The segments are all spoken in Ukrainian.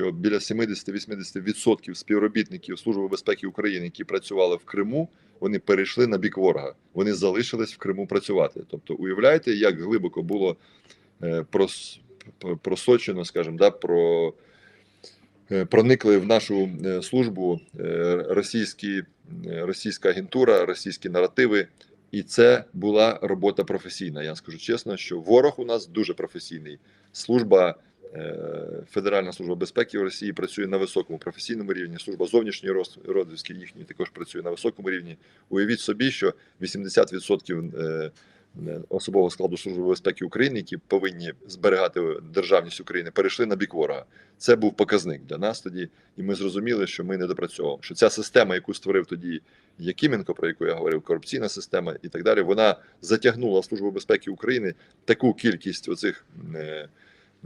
що біля 70-80% співробітників Служби безпеки України, які працювали в Криму, вони перейшли на бік ворога. Вони залишились в Криму працювати. Тобто, уявляєте, як глибоко було е, прос, просочено, скажімо, да, про, е, проникли в нашу е, службу російські, російська агентура, російські наративи. І це була робота професійна. Я скажу чесно, що ворог у нас дуже професійний. Служба Федеральна служба безпеки в Росії працює на високому професійному рівні. Служба зовнішньої роз- розвідки їхньої також працює на високому рівні. Уявіть собі, що 80% е, е, особового складу служби безпеки України, які повинні зберігати державність України, перейшли на бік ворога. Це був показник для нас тоді, і ми зрозуміли, що ми не допрацьовуємо. Що ця система, яку створив тоді Якименко, про яку я говорив, корупційна система і так далі, вона затягнула Службу безпеки України таку кількість оцих е,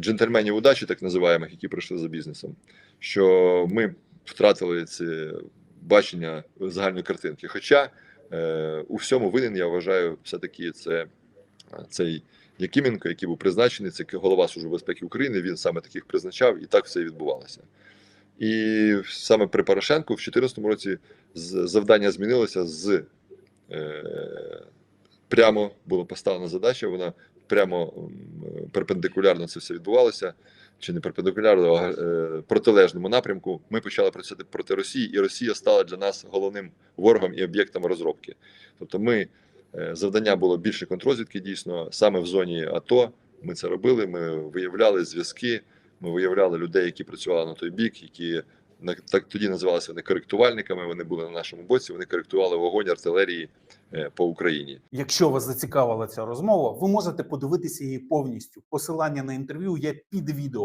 джентльменів удачі, так називаємих, які прийшли за бізнесом, що ми втратили це бачення загальної картинки. Хоча е, у всьому винен, я вважаю, все-таки це цей Якименко, який був призначений, це голова Служби безпеки України. Він саме таких призначав, і так все відбувалося. І саме при Порошенку в 2014 році завдання змінилося з е, прямо була поставлена задача, вона прямо перпендикулярно це все відбувалося. Чи не перпендикулярно, а е, протилежному напрямку. Ми почали працювати проти Росії, і Росія стала для нас головним ворогом і об'єктом розробки. Тобто, ми е, завдання було більше контрозвідки, дійсно, саме в зоні АТО. Ми це робили. Ми виявляли зв'язки, ми виявляли людей, які працювали на той бік, які так тоді називалися вони коректувальниками. Вони були на нашому боці. Вони коректували вогонь артилерії е, по Україні. Якщо вас зацікавила ця розмова, ви можете подивитися її повністю. Посилання на інтерв'ю є під відео.